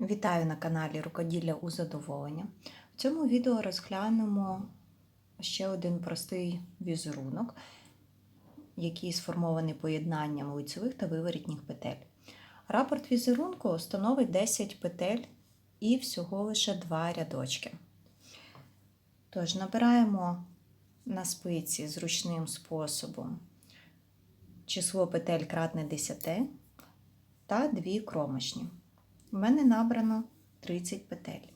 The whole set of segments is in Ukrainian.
Вітаю на каналі Рукоділля у задоволення. В цьому відео розглянемо ще один простий візерунок, який сформований поєднанням лицевих та виворітніх петель. Рапорт візерунку становить 10 петель і всього лише 2 рядочки. Тож, набираємо на спиці зручним способом число петель кратне 10 та 2 кромочні. У мене набрано 30 петель.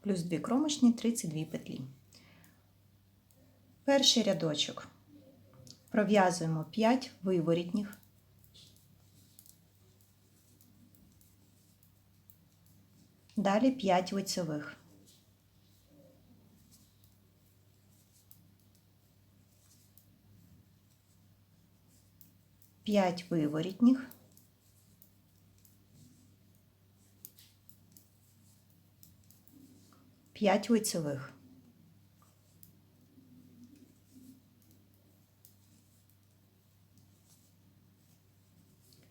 Плюс 2 кромочні 32 петлі. Перший рядочок пров'язуємо 5 виворітніх. Далі 5 лицевих. П'ять виворітніх. П'ять лицевих.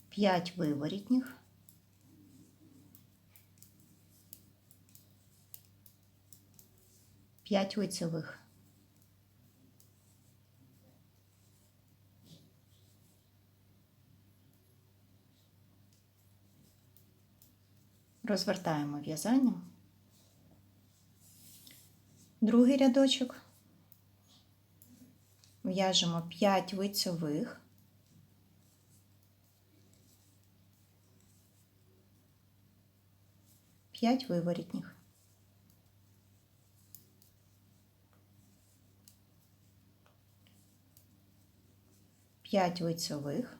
П'ять виворітніх. П'ять лицевих. Розвертаємо в'язання. Другий рядочок. В'яжемо 5 лицьових. П'ять виворітніх. П'ять лицьових.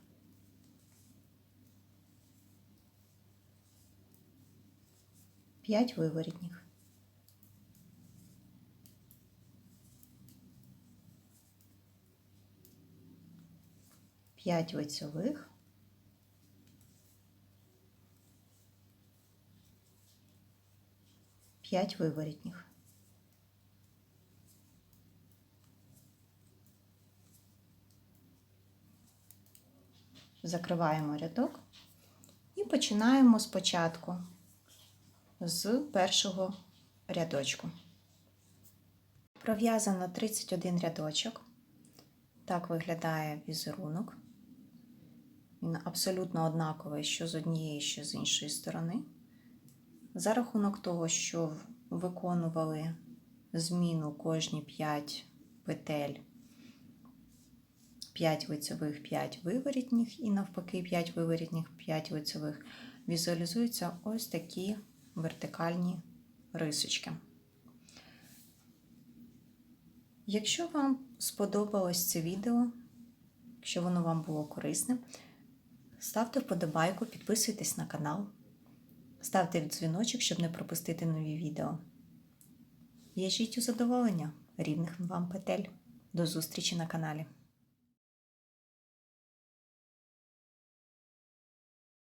П'ять виворітніх. П'ять лицьових. П'ять виворітніх. Закриваємо рядок і починаємо спочатку з першого рядочку. Пров'язано 31 рядочок. Так виглядає візерунок. Він абсолютно однаковий що з однієї, що з іншої сторони. За рахунок того, що виконували зміну кожні 5 петель, 5 лицевих, 5 виворітніх, і навпаки, 5 виворітніх, 5 лицевих, візуалізуються ось такі вертикальні рисочки. Якщо вам сподобалось це відео, якщо воно вам було корисне, ставте вподобайку, підписуйтесь на канал, ставте дзвіночок, щоб не пропустити нові відео. В'яжіть у задоволення рівних вам петель. До зустрічі на каналі!